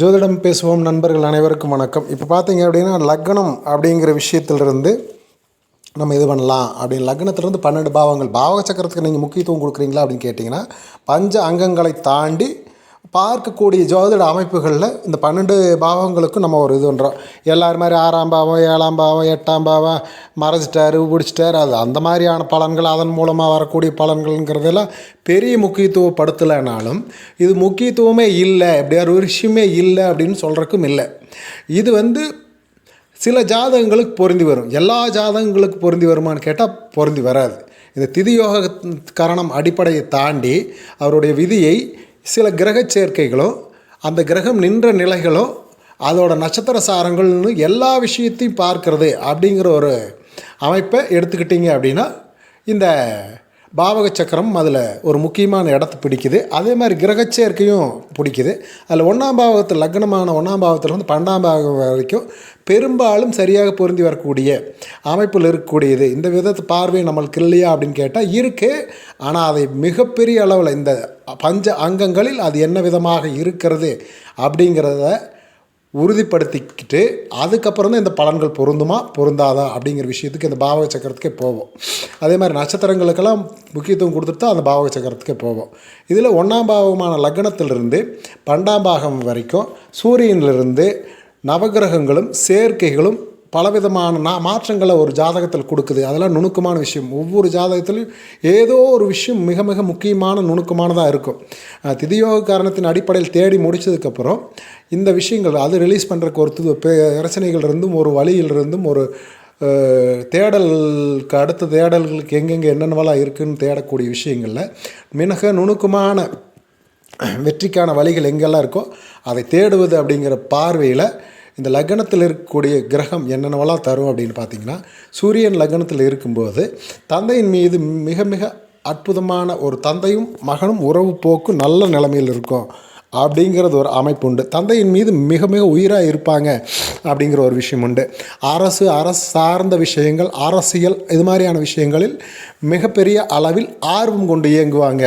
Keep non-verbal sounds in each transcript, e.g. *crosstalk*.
ஜோதிடம் பேசுவோம். நண்பர்கள் அனைவருக்கும் வணக்கம். இப்போ பார்த்தீங்க அப்படின்னா லக்னம் அப்படிங்கிற விஷயத்திலிருந்து நம்ம இது பண்ணலாம் அப்படின்னு. லக்னத்திலிருந்து பன்னெண்டு பாவங்கள். பாவக சக்கரத்துக்கு நீங்கள் முக்கியத்துவம் கொடுக்குறீங்களா அப்படின்னு கேட்டிங்கன்னா பஞ்ச அங்கங்களை தாண்டி பார்க்கக்கூடிய ஜோதிட அமைப்புகளில் இந்த பன்னெண்டு பாவங்களுக்கும் நம்ம ஒரு இது பண்ணுறோம் எல்லார் மாதிரி ஆறாம் பாவம் ஏழாம் பாவம் எட்டாம் பாவம் மறைச்சிட்டாரு பிடிச்சிட்டாரு அது அந்த மாதிரியான பலன்கள் அதன் மூலமாக வரக்கூடிய பலன்கள்ங்கிறதெல்லாம் பெரிய முக்கியத்துவப்படுத்தலைனாலும் இது முக்கியத்துவமே இல்லை இப்படி ஒரு விஷயமே இல்லை அப்படின்னு சொல்கிறக்கும் இல்லை. இது வந்து சில ஜாதகங்களுக்கு பொருந்தி வரும். எல்லா ஜாதகங்களுக்கு பொருந்தி வருமான்னு கேட்டால் பொருந்தி வராது. இந்த திதியோக கரணம் அடிப்படையை தாண்டி அவருடைய விதியை சில கிரக சேர்க்கைகளோ அந்த கிரகம் நின்ற நிலைகளோ அதோட நட்சத்திர சாரங்கள்னு எல்லா விஷயத்தையும் பார்க்கறது அப்படிங்கிற ஒரு அமைப்பை எடுத்துக்கிட்டிங்க அப்படின்னா இந்த பாவக சக்கரம் அதில் ஒரு முக்கியமான இடத்த பிடிக்குது. அதே மாதிரி கிரகச்சேர்க்கையும் பிடிக்குது. அதில் ஒன்றாம் பாவகத்தில் லக்னமான ஒன்றாம் பாவத்திலிருந்து பன்னெண்டாம் பாவம் வரைக்கும் பெரும்பாலும் சரியாக பொருந்தி வரக்கூடிய அமைப்பில் இருக்கக்கூடியது. இந்த விதத்து பார்வை நம்மளுக்கு இல்லையா அப்படின்னு கேட்டால் இருக்குது ஆனால் அதை மிகப்பெரிய அளவில் இந்த பஞ்ச அங்கங்களில் அது என்ன விதமாக இருக்கிறது அப்படிங்கிறத உறுதிப்படுத்திக்கிட்டு அதுக்கப்புறம் தான் இந்த பலன்கள் பொருந்துமா? பொருந்தாதா? அப்படிங்கிற விஷயத்துக்கு இந்த பாவக சக்கரத்துக்கே போவோம். அதே மாதிரி நட்சத்திரங்களுக்கெல்லாம் முக்கியத்துவம் கொடுத்துட்டு தான் அந்த பாவக சக்கரத்துக்கே போவோம். இதில் ஒன்றாம் பாவமான லக்னத்திலிருந்து பன்னெண்டாம் பாகம் வரைக்கும் சூரியனிலிருந்து நவகிரகங்களும் சேர்க்கைகளும் பலவிதமான நா மாற்றங்களை ஒரு ஜாதகத்தில் கொடுக்குது. அதெல்லாம் நுணுக்கமான விஷயம். ஒவ்வொரு ஜாதகத்திலையும் ஏதோ ஒரு விஷயம் மிக மிக முக்கியமான நுணுக்கமானதாக இருக்கும். திதியோக காரணத்தின் அடிப்படையில் தேடி முடிச்சதுக்கப்புறம் இந்த விஷயங்கள் அது ரிலீஸ் பண்ணுறக்கு ஒரு து- பிரச்சனைகள் இருந்தும் ஒரு வழியிலிருந்தும் ஒரு தேடலுக்கு அடுத்த தேடல்களுக்கு எங்கெங்கே என்னென்னவெல்லாம் இருக்குதுன்னு தேடக்கூடிய விஷயங்களில் மிக நுணுக்கமான வெற்றிக்கான வழிகள் எங்கெல்லாம் இருக்கோ அதை தேடுவது அப்படிங்கிற பார்வையில் இந்த லக்னத்தில் இருக்கக்கூடிய கிரகம் என்னென்னவெல்லாம் தரும் அப்படின்னு பார்த்தீங்கன்னா சூரியன் லக்னத்தில் இருக்கும்போது தந்தையின் மீது மிக மிக அற்புதமான ஒரு தந்தையும் மகனும் உறவு போக்கு நல்ல நிலைமையில் இருக்கும் அப்படிங்கிறது ஒரு அமைப்பு உண்டு. தந்தையின் மீது மிக மிக உயிராக இருப்பாங்க அப்படிங்கிற ஒரு விஷயம் உண்டு. அரசு அரசு சார்ந்த விஷயங்கள் அரசியல் இது மாதிரியான விஷயங்களில் மிகப்பெரிய அளவில் ஆர்வம் கொண்டு இயங்குவாங்க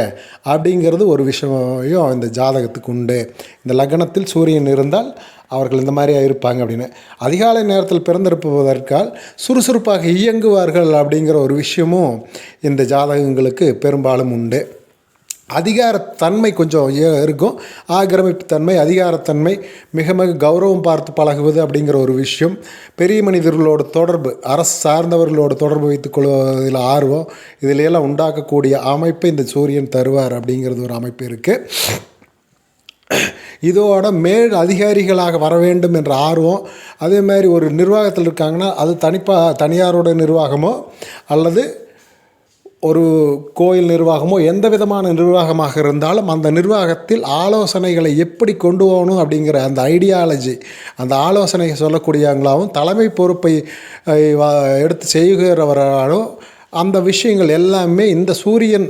அப்படிங்கிறது ஒரு விஷயம் இந்த ஜாதகத்துக்கு உண்டு. இந்த லக்னத்தில் சூரியன் இருந்தால் அவர்கள் இந்த மாதிரியா இருப்பாங்க அப்படின்னு. அதிகாலை நேரத்தில் பிறந்திருப்பதற்கால் சுறுசுறுப்பாக இயங்குவார்கள் அப்படிங்கிற ஒரு விஷயமும் இந்த ஜாதகங்களுக்கு பெரும்பாலும் உண்டு. அதிகாரத்தன்மை கொஞ்சம் இருக்கும். ஆக்கிரமிப்பு தன்மை அதிகாரத்தன்மை மிக மிக கௌரவம் பார்த்து பழகுவது அப்படிங்கிற ஒரு விஷயம். பெரிய மனிதர்களோட தொடர்பு அரசு சார்ந்தவர்களோட தொடர்பு வைத்துக் கொள்வதில் ஆர்வம் இதிலெல்லாம் உண்டாக்கக்கூடிய அமைப்பை இந்த சூரியன் தருவார் அப்படிங்கிறது ஒரு அமைப்பு இருக்குது இதோட மேல் அதிகாரிகளாக வர வேண்டும் என்ற ஆர்வம் அதே மாதிரி ஒரு நிர்வாகத்தில் இருக்காங்கன்னா அது தனிப்பா தனியாரோட நிர்வாகமோ அல்லது ஒரு கோயில் நிர்வாகமோ எந்த விதமான நிர்வாகமாக இருந்தாலும் அந்த நிர்வாகத்தில் ஆலோசனைகளை எப்படி கொண்டு போகணும் அப்படிங்கிற அந்த ஐடியாலஜி அந்த ஆலோசனை சொல்லக்கூடியவங்களாகவும் தலைமை பொறுப்பை எடுத்து செய்கிறவராலும் அந்த விஷயங்கள் எல்லாமே இந்த சூரியன்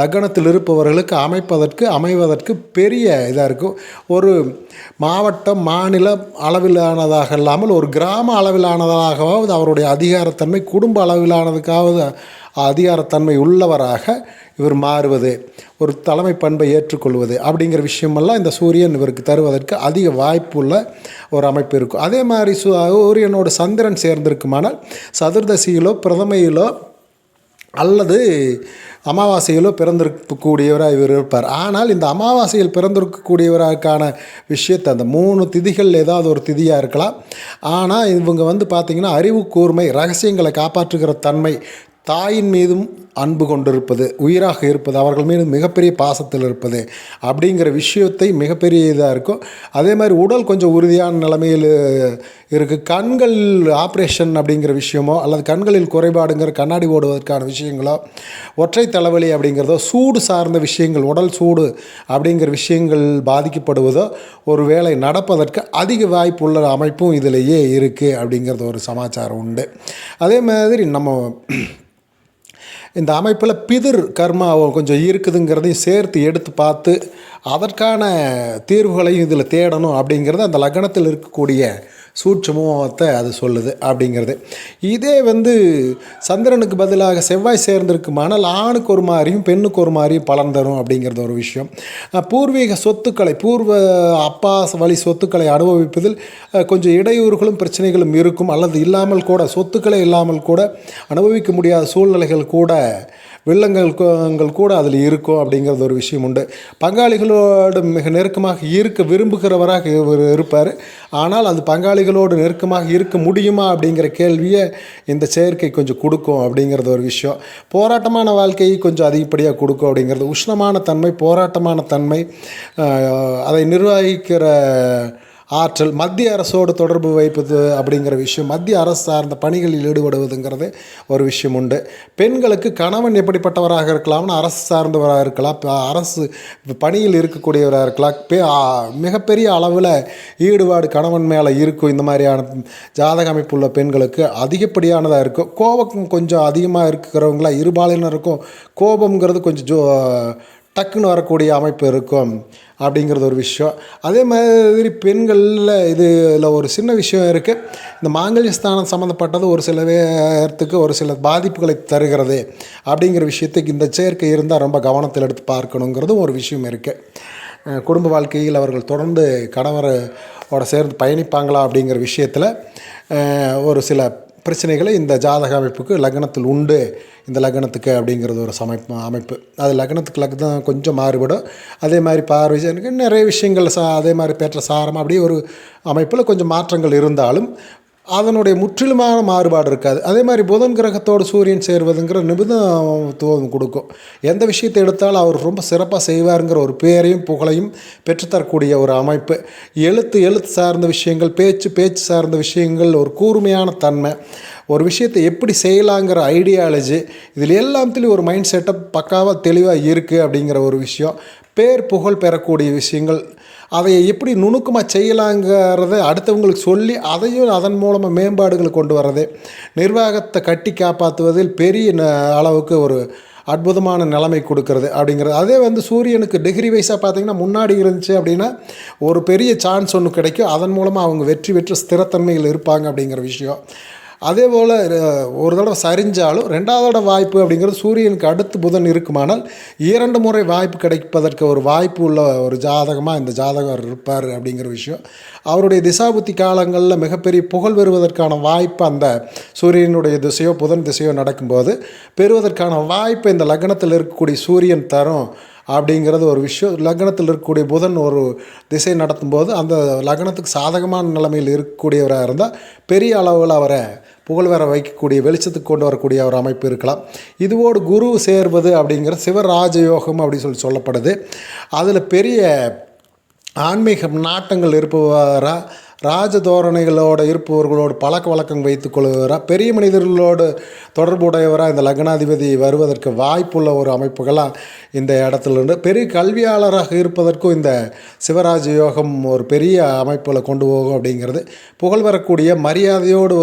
லக்னத்தில் இருப்பவர்களுக்கு அமைப்பதற்கு அமைவதற்கு பெரிய இதாக இருக்கும். ஒரு மாவட்டம் மாநில அளவிலானதாக இல்லாமல் ஒரு கிராம அளவிலானதாகவாவது அவருடைய அதிகாரத்தன்மை குடும்ப அளவிலானதுக்காவது அதிகாரத்தன்மை உள்ளவராக இவர் மாறுவது ஒரு தலைமை பண்பை ஏற்றுக்கொள்வது அப்படிங்கிற விஷயமெல்லாம் இந்த சூரியன் இவருக்கு தருவதற்கு அதிக வாய்ப்புள்ள ஒரு அமைப்பு இருக்கும். அதே மாதிரி சூரியனோட சந்திரன் சேர்ந்திருக்குமானால் சதுர்தசியிலோ பிரதமையிலோ அல்லது அமாவாசையிலோ பிறந்திருக்கக்கூடியவராக இவர் இருப்பார். ஆனால் இந்த அமாவாசையில் பிறந்திருக்கக்கூடியவராக்கான விஷயத்தை அந்த மூணு திதிகள் ஏதாவது ஒரு திதியாக இருக்கலாம். ஆனால் இவங்க வந்து பார்த்திங்கன்னா அறிவு கூர்மை ரகசியங்களை காப்பாற்றுகிற தன்மை தாயின் மீதும் அன்பு கொண்டிருப்பது உயிராக இருப்பது அவர்கள் மீது மிகப்பெரிய பாசத்தில் இருப்பது அப்படிங்கிற விஷயத்தை மிகப்பெரிய இதாக இருக்கும். அதே மாதிரி உடல் கொஞ்சம் உறுதியான நிலைமையில் இருக்குது கண்கள் ஆப்ரேஷன் அப்படிங்கிற விஷயமோ அல்லது கண்களில் குறைபாடுங்கிற கண்ணாடி ஓடுவதற்கான விஷயங்களோ ஒற்றை தலைவலி அப்படிங்கிறதோ சூடு சார்ந்த விஷயங்கள் உடல் சூடு அப்படிங்கிற விஷயங்கள் பாதிக்கப்படுவதோ ஒரு வேலை நடப்பதற்கு அதிக வாய்ப்புள்ள அமைப்பும் இதிலேயே இருக்குது அப்படிங்கிறது ஒரு சமாச்சாரம் உண்டு. அதே மாதிரி நம்ம *clears throat* இந்த அமைப்பில் பிதிர் கர்மா கொஞ்சம் இருக்குதுங்கிறதையும் சேர்த்து எடுத்து பார்த்து அதற்கான தீர்வுகளையும் இதில் தேடணும் அப்படிங்கிறது அந்த லக்னத்தில் இருக்கக்கூடிய சூட்சமத்தை அது சொல்லுது அப்படிங்கிறது. இதே வந்து சந்திரனுக்கு பதிலாக செவ்வாய் சேர்ந்திருக்குமானால் ஆணுக்கு ஒரு மாதிரியும் பெண்ணுக்கு ஒரு மாதிரியும் பலன் தரும் அப்படிங்கிறது ஒரு விஷயம். பூர்வீக சொத்துக்களை பூர்வ அப்பா வழி சொத்துக்களை அனுபவிப்பதில் கொஞ்சம் இடையூறுகளும் பிரச்சனைகளும் இருக்கும். அல்லது இல்லாமல் கூட சொத்துக்களே இல்லாமல் கூட அனுபவிக்க முடியாத சூழ்நிலைகள் கூட வில்லங்கள் கூட அதில் இருக்கும் அப்படிங்கிறது ஒரு விஷயம் உண்டு. பங்காளிகளோடு மிக நெருக்கமாக இருக்க விரும்புகிறவராக இவர் இருப்பார். ஆனால் அது பங்காளிகளோடு நெருக்கமாக இருக்க முடியுமா அப்படிங்கிற கேள்வியை இந்த செயற்கை கொஞ்சம் கொடுக்கும் அப்படிங்கிறது ஒரு விஷயம். போராட்டமான வாழ்க்கையை கொஞ்சம் அதிகப்படியாக கொடுக்கும் அப்படிங்கிறது உஷ்ணமான தன்மை போராட்டமான தன்மை அதை நிர்வகிக்கிற ஆற்றல் மத்திய அரசோடு தொடர்பு வைப்பது அப்படிங்கிற விஷயம் மத்திய அரசு சார்ந்த பணிகளில் ஈடுபடுவதுங்கிறது ஒரு விஷயம் உண்டு. பெண்களுக்கு கணவன் எப்படிப்பட்டவராக இருக்கலாம்னு அரசு சார்ந்தவராக இருக்கலாம் அரசு பணியில் இருக்கக்கூடியவராக இருக்கலாம் மிகப்பெரிய அளவில் ஈடுபாடு கணவன் மேலே இருக்கும் இந்த மாதிரியான ஜாதக அமைப்பு உள்ள பெண்களுக்கு அதிகப்படியானதாக இருக்கும். கோபம் கொஞ்சம் அதிகமாக இருக்கிறவங்களா இருபாலினருக்கும் கோபம்ங்கிறது கொஞ்சம் ஜோ டக்குன்னு வரக்கூடிய அமைப்பு இருக்கும் அப்படிங்கிறது ஒரு விஷயம். அதே மாதிரி பெண்களில் இதில் ஒரு சின்ன விஷயம் இருக்குது இந்த மாங்கல்ய ஸ்தானம் சம்மந்தப்பட்டது ஒரு சில பேர்த்துக்கு ஒரு சில பாதிப்புகளை தருகிறது அப்படிங்கிற விஷயத்துக்கு இந்த சேர்க்கை இருந்தால் ரொம்ப கவனத்தில் எடுத்து பார்க்கணுங்கிறதும் ஒரு விஷயம் இருக்குது குடும்ப வாழ்க்கையில் அவர்கள் தொடர்ந்து கணவரோட சேர்ந்து பயணிப்பாங்களா அப்படிங்கிற விஷயத்தில் ஒரு சில பிரச்சனைகளை இந்த ஜாதக அமைப்புக்கு லக்னத்தில் உண்டு. இந்த லக்னத்துக்கு அப்படிங்கிறது ஒரு சமைப்பு அமைப்பு. அது லக்னத்துக்கு லக்னம் கொஞ்சம் மாறுபடும். அதே மாதிரி பார்வை நிறைய விஷயங்கள் சா அதே மாதிரி பெற்ற சாரம் அப்படியே ஒரு அமைப்பில் கொஞ்சம் மாற்றங்கள் இருந்தாலும் அதனுடைய முற்றிலுமான மாறுபாடு இருக்காது. அதே மாதிரி புதன் கிரகத்தோடு சூரியன் சேர்வதுங்கிற நிபுணத்துவம் கொடுக்கும். எந்த விஷயத்தை எடுத்தாலும் அவர் ரொம்ப சிறப்பாக செய்வாருங்கிற ஒரு பேரையும் புகழையும் பெற்றுத்தரக்கூடிய ஒரு அமைப்பு. எழுத்து எழுத்து சார்ந்த விஷயங்கள் பேச்சு பேச்சு சார்ந்த விஷயங்கள் ஒரு கூர்மையான தன்மை. ஒரு விஷயத்தை எப்படி செய்யலாங்கிற ஐடியாலஜி இதில் எல்லாத்துலேயும் ஒரு மைண்ட் செட்டப் பக்காவாக தெளிவாக இருக்குது அப்படிங்கிற ஒரு விஷயம். பேர் புகழ் பெறக்கூடிய விஷயங்கள் அதை எப்படி நுணுக்கமாக செய்யலாங்கிறத அடுத்தவங்களுக்கு சொல்லி அதையும் அதன் மூலமாக மேம்பாடுகளை கொண்டு வர்றது நிர்வாகத்தை கட்டி காப்பாற்றுவதில் பெரிய ந- அளவுக்கு ஒரு அற்புதமான நிலைமை கொடுக்கறது அப்படிங்கிறது. அதே வந்து சூரியனுக்கு டிகிரி வைஸாக பார்த்தீங்கன்னா முன்னாடி இருந்துச்சு அப்படின்னா ஒரு பெரிய சான்ஸ் ஒன்று கிடைக்கும். அதன் மூலமாக அவங்க வெற்றி பெற்று ஸ்திரத்தன்மையில் இருப்பாங்க அப்படிங்கிற விஷயம். அதே போல் ஒரு தடவை சரிஞ்சாலும் ரெண்டாவது தடவை வாய்ப்பு அப்படிங்கிறது சூரியனுக்கு அடுத்து புதன் இருக்குமானால் இரண்டு முறை வாய்ப்பு கிடைப்பதற்கு ஒரு வாய்ப்பு உள்ள ஒரு ஜாதகமாக இந்த ஜாதகர் இருப்பார் அப்படிங்கிற விஷயம். அவருடைய திசாபுத்தி காலங்களில் மிகப்பெரிய புகழ் பெறுவதற்கான வாய்ப்பு அந்த சூரியனுடைய திசையோ புதன் திசையோ நடக்கும்போது பெறுவதற்கான வாய்ப்பு இந்த லக்னத்தில் இருக்கக்கூடிய சூரியன் தரும் அப்படிங்கிறது ஒரு விஷயம். லக்னத்தில் இருக்கக்கூடிய புதன் ஒரு திசை நடத்தும்போது அந்த லக்னத்துக்கு சாதகமான நிலைமையில் இருக்கக்கூடியவராக இருந்தால் பெரிய அளவில் அவரை புகழ் வர வைக்கக்கூடிய வெளிச்சத்துக்கு கொண்டு வரக்கூடிய ஒரு அமைப்பு இருக்கலாம். இதுவோடு குரு சேர்வது அப்படிங்கிற சிவராஜயோகம் அப்படின்னு சொல்லி சொல்லப்படுது. அதில் பெரிய ஆன்மீக நாட்டங்கள் இருப்பவராக ராஜதோரணைகளோடு இருப்பவர்களோடு பழக்க வழக்கம் வைத்துக் பெரிய மனிதர்களோடு தொடர்புடையவராக இந்த லக்னாதிபதி வருவதற்கு வாய்ப்புள்ள ஒரு அமைப்புகளாக இந்த இடத்துல இருந்து பெரிய கல்வியாளராக இருப்பதற்கும் இந்த சிவராஜ யோகம் ஒரு பெரிய அமைப்பில் கொண்டு போகும் அப்படிங்கிறது. புகழ் வரக்கூடிய மரியாதையோடு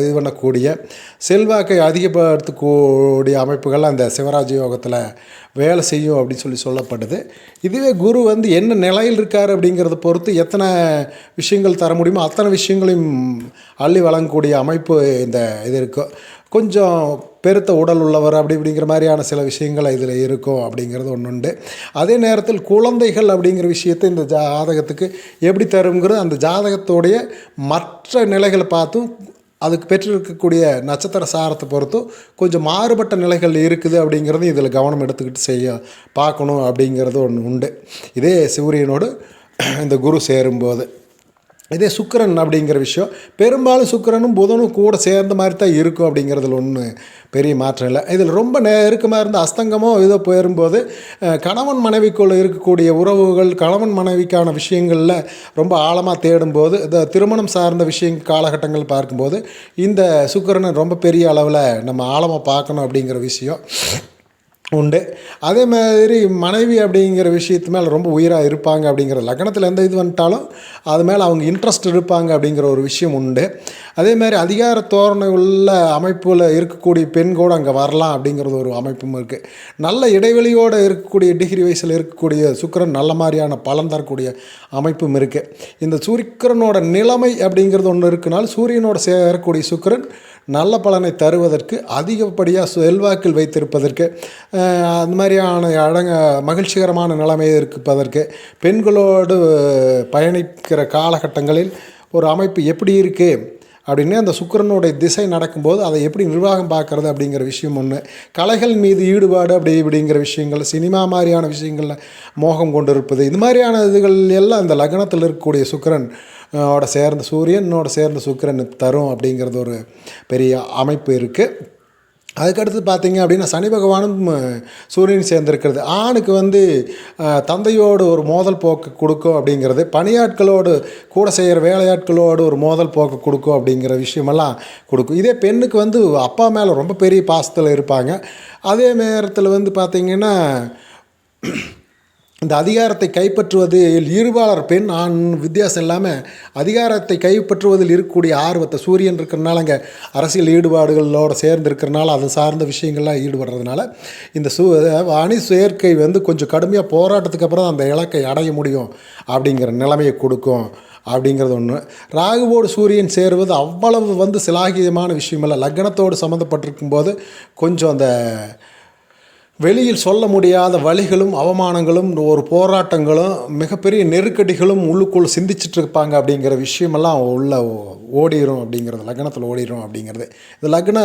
இது பண்ணக்கூடிய செல்வாக்கை அதிகப்படுத்தக்கூடிய அமைப்புகள் அந்த சிவராஜ யோகத்தில் வேலை செய்யும் அப்படின்னு சொல்லி சொல்லப்படுது. இதுவே குரு வந்து என்ன நிலையில் இருக்கார் அப்படிங்கிறத பொறுத்து எத்தனை விஷயங்கள் தர முடியுமோ அத்தனை விஷயங்களையும் அள்ளி வழங்கக்கூடிய அமைப்பு இந்த இது இருக்கும் கொஞ்சம் பெருத்த உடல் உள்ளவர் அப்படி இப்படிங்கிற மாதிரியான சில விஷயங்கள் இதில் இருக்கும் அப்படிங்கிறது ஒன்று உண்டு. அதே நேரத்தில் குழந்தைகள் அப்படிங்கிற விஷயத்தை இந்த ஜாதகத்துக்கு எப்படி தருங்கிறது அந்த ஜாதகத்தோடைய மற்ற நிலைகளை பார்த்தும் அதுக்கு பெற்றிருக்கக்கூடிய நட்சத்திர சாரத்தை பொறுத்தும் கொஞ்சம் மாறுபட்ட நிலைகள் இருக்குது அப்படிங்கிறது இதில் கவனம் எடுத்துக்கிட்டு செய்ய பார்க்கணும் அப்படிங்கிறது ஒன்று உண்டு. இதே சூரியனோடு இந்த குரு சேரும்போது. இதே சுக்கிரன் அப்படிங்கிற விஷயம். பெரும்பாலும் சுக்கிரனும் புதனும் கூட சேர்ந்த மாதிரி தான் இருக்கும் அப்படிங்கிறதுல ஒன்று பெரிய மாற்றம் இல்லை. இதில் ரொம்ப நெருக்கமாக இருந்த அஸ்தங்கமோ இதோ போயிரும்போது கணவன் மனைவிக்குள்ளே இருக்கக்கூடிய உறவுகள் கணவன் மனைவிக்கான விஷயங்களில் ரொம்ப ஆழமாக தேடும்போது இந்த திருமணம் சார்ந்த விஷயம் காலகட்டங்கள் பார்க்கும்போது இந்த சுக்கரனை ரொம்ப பெரிய அளவில் நம்ம ஆழமாக பார்க்கணும் அப்படிங்கிற விஷயம். உண்டு. அதே மாதிரி மனைவி அப்படிங்கிற விஷயத்து மேலே ரொம்ப உயிராக இருப்பாங்க அப்படிங்கிற லக்னத்தில் எந்த இது வந்துட்டாலும் அது மேலே அவங்க இன்ட்ரெஸ்ட் இருப்பாங்க அப்படிங்கிற ஒரு விஷயம் உண்டு. அதே மாதிரி அதிகார தோரணை உள்ள அமைப்பில் இருக்கக்கூடிய பெண் கூட அங்கே வரலாம் அப்படிங்கிறது ஒரு அமைப்பும் இருக்குது நல்ல இடைவெளியோடு இருக்கக்கூடிய டிகிரி வயசில் இருக்கக்கூடிய சுக்கிரன் நல்ல மாதிரியான பலன் தரக்கூடிய அமைப்பும் இருக்குது இந்த சூரியக்கரனோட நிலைமை அப்படிங்கிறது ஒன்று இருக்குனால் சூரியனோட சேரக்கூடிய சுக்கிரன் நல்ல பலனை தருவதற்கு அதிகப்படியாக செல்வாக்கில் வைத்திருப்பதற்கு அந்த மாதிரியான அடங்க மகிழ்ச்சிகரமான நிலைமை இருப்பதற்கு பெண்களோடு பயணிக்கிற காலகட்டங்களில் ஒரு அமைப்பு எப்படி இருக்குது அப்படின்னு அந்த சுக்கிரனுடைய திசை நடக்கும்போது அதை எப்படி நிர்வாகம் பார்க்கறது அப்படிங்கிற விஷயம் ஒன்று கலைகள் மீது ஈடுபாடு அப்படி இப்படிங்கிற விஷயங்கள் சினிமா மாதிரியான விஷயங்களில் மோகம் கொண்டு இருப்பது இது மாதிரியான இதுகள் எல்லாம் இந்த லக்னத்தில் இருக்கக்கூடிய சுக்கரன் ஓட சேர்ந்த சூரியனோட சேர்ந்த சுக்கரன் தரும் அப்படிங்கிறது ஒரு பெரிய அமைப்பு இருக்குது அதுக்கடுத்து பார்த்தீங்க அப்படின்னா சனி பகவானும் சூரியன் சேர்ந்திருக்கிறது. ஆணுக்கு வந்து தந்தையோடு ஒரு மோதல் போக்கு கொடுக்கும் அப்படிங்கிறது பணியாட்களோடு கூட செய்கிற வேலையாட்களோடு ஒரு மோதல் போக்கு கொடுக்கும் அப்படிங்கிற விஷயமெல்லாம் கொடுக்கும். இதே பெண்ணுக்கு வந்து அப்பா மேலே ரொம்ப பெரிய பாசத்தில் இருப்பாங்க. அதே நேரத்தில் வந்து பார்த்திங்கன்னா இந்த அதிகாரத்தை கைப்பற்றுவதில் இருபாளர் பெண் ஆண் வித்தியாசம் இல்லாமல் அதிகாரத்தை கைப்பற்றுவதில் இருக்கக்கூடிய ஆர்வத்தை சூரியன் இருக்கிறனால அங்கே அரசியல் ஈடுபாடுகளோடு சேர்ந்து இருக்கிறனால அது சார்ந்த விஷயங்கள்லாம் ஈடுபடுறதுனால இந்த சு அணி சேர்க்கை வந்து கொஞ்சம் கடுமையாக போராட்டத்துக்கு அப்புறம் தான் அந்த இலக்கை அடைய முடியும் அப்படிங்கிற நிலைமையை கொடுக்கும் அப்படிங்கிறது ஒன்று ராகுவோடு சூரியன் சேருவது அவ்வளவு வந்து சிலாகியமான விஷயமல்ல. லக்னத்தோடு சம்மந்தப்பட்டிருக்கும் போது கொஞ்சம் அந்த வெளியில் சொல்ல முடியாத வழிகளும் அவமானங்களும் ஒரு போராட்டங்களும் மிகப்பெரிய நெருக்கடிகளும் உள்ளுக்குள் சிந்திச்சிட்டு இருப்பாங்க அப்படிங்கிற விஷயமெல்லாம் உள்ள ஓடிரும் அப்படிங்கிறது லக்னத்தில் ஓடிரும் அப்படிங்கிறது. இது லக்ன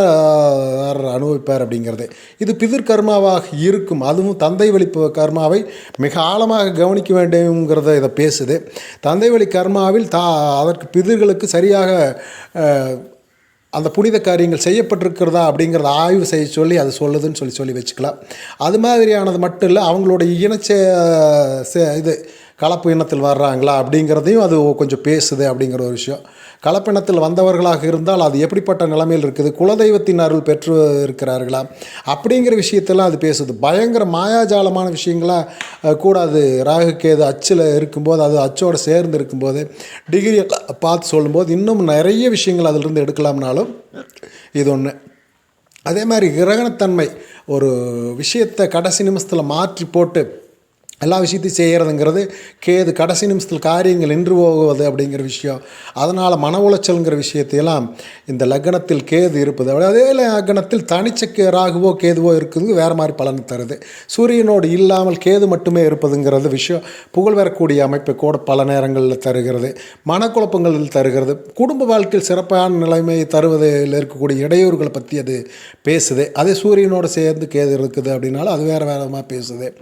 அனுபவிப்பார் அப்படிங்கிறது. இது பிதிர் கர்மாவாக இருக்கும். அதுவும் தந்தை வழி கர்மாவை மிக ஆழமாக கவனிக்க வேண்டும்ங்கிறத இதை பேசுது. தந்தை வழி கர்மாவில் தா அதற்கு பிதிர்களுக்கு சரியாக அந்த புனித காரியங்கள் செய்யப்பட்டிருக்கிறதா அப்படிங்கிறத ஆய்வு செய்ய சொல்லி அது சொல்லுதுன்னு சொல்லி சொல்லி வச்சுக்கலாம். அது மாதிரியானது மட்டும் இல்லை அவங்களோட இனச்சே இது கலப்பு இனத்தில் வர்றாங்களா அப்படிங்கிறதையும் அது கொஞ்சம் பேசுது அப்படிங்கிற ஒரு விஷயம். கலப்பினத்தில் வந்தவர்களாக இருந்தால் அது எப்படிப்பட்ட நிலைமையில் இருக்குது? குலதெய்வத்தின் அருள் பெற்று இருக்கிறார்களா? அப்படிங்கிற விஷயத்தெல்லாம் அது பேசுது. பயங்கர மாயாஜாலமான விஷயங்களா கூட அது ராகு கேது அச்சில் இருக்கும்போது அது அச்சோடு சேர்ந்து இருக்கும்போது டிகிரி பார்த்து சொல்லும்போது இன்னும் நிறைய விஷயங்கள் அதிலிருந்து எடுக்கலாம்னாலும் இது ஒன்று அதே மாதிரி கிரகணத்தன்மை. ஒரு விஷயத்தை கடைசி நிமிஷத்தில் மாற்றி போட்டு எல்லா விஷயத்தையும் செய்கிறதுங்கிறது கேது கடைசி நிமிஷத்தில் காரியங்கள் நின்று போகுவது அப்படிங்கிற விஷயம். அதனால் மன உளைச்சல்ங்கிற விஷயத்தையெல்லாம் இந்த லக்னத்தில் கேது இருப்பது அதே லக்னத்தில் தனிச்ச கே- ராகுவோ கேதுவோ இருக்குது வேறு மாதிரி பலன் தருது. சூரியனோடு இல்லாமல் கேது மட்டுமே இருப்பதுங்கிறது விஷயம். புகழ் வரக்கூடிய அமைப்பை கூட பல நேரங்களில் தருகிறது. மனக்குழப்பங்களில் தருகிறது. குடும்ப வாழ்க்கையில் சிறப்பான நிலைமை தருவதில் இருக்கக்கூடிய இடையூறுகளை பற்றி அது பேசுது. அதே சூரியனோடு சேர்ந்து கேது இருக்குது அப்படின்னாலும் அது வேறு வேறமாக பேசுது.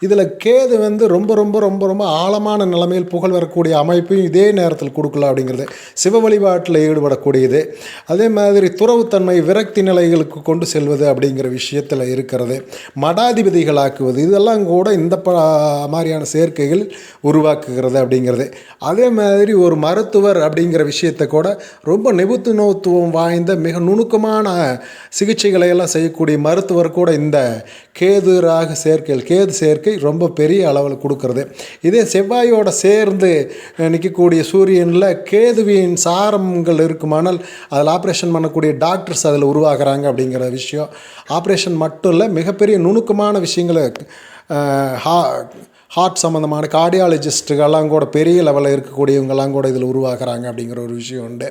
இதில் கே கேது வந்து ரொம்ப ரொம்ப ரொம்ப ரொம்ப ஆழமான நிலைமையில் புகழ் வரக்கூடிய அமைப்பையும் இதே நேரத்தில் கொடுக்கலாம் அப்படிங்கிறது சிவ வழிபாட்டில் ஈடுபடக்கூடியது. அதே மாதிரி துறவுத்தன்மை விரக்தி நிலைகளுக்கு கொண்டு செல்வது அப்படிங்கிற விஷயத்தில் இருக்கிறது. மடாதிபதிகளாக்குவது இதெல்லாம் கூட இந்த ப மாதிரியான சேர்க்கைகள் உருவாக்குகிறது அப்படிங்கிறது. அதே மாதிரி ஒரு மருத்துவர் அப்படிங்கிற விஷயத்தை கூட ரொம்ப நிபுணத்துவம் வாய்ந்த மிக நுணுக்கமான சிகிச்சைகளை எல்லாம் செய்யக்கூடிய மருத்துவர் கூட இந்த கேது ராகு சேர்க்கைகள் கேது சேர்க்கை ரொம்ப பெரிய பெரிய அளவில் கொடுக்கறது. இதே செவ்வாயோட சேர்ந்து நிற்கக்கூடிய சூரியனில் கேதுவின் சாரங்கள் இருக்குமானால் அதில் ஆப்ரேஷன் பண்ணக்கூடிய டாக்டர்ஸ் அதில் உருவாகிறாங்க அப்படிங்கிற விஷயம். ஆப்ரேஷன் மட்டும் இல்லை மிகப்பெரிய நுணுக்கமான விஷயங்களை ஹா ஹார்ட் சம்மந்தமான கார்டியாலஜிஸ்ட்டுகள்லாம் கூட பெரிய லெவலில் இருக்கக்கூடியவங்கெல்லாம் கூட இதில் உருவாகிறாங்க அப்படிங்கிற ஒரு விஷயம் உண்டு.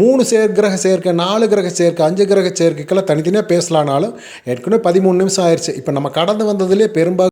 மூணு சேர் கிரக சேர்க்கை நாலு கிரக சேர்க்கை அஞ்சு கிரக சேர்க்கைக்கெல்லாம் தனித்தனியாக பேசலானாலும் ஏற்கனவே பதிமூணு நிமிஷம் ஆயிடுச்சு இப்போ நம்ம கடந்து வந்ததுலேயே பெரும்பாலும்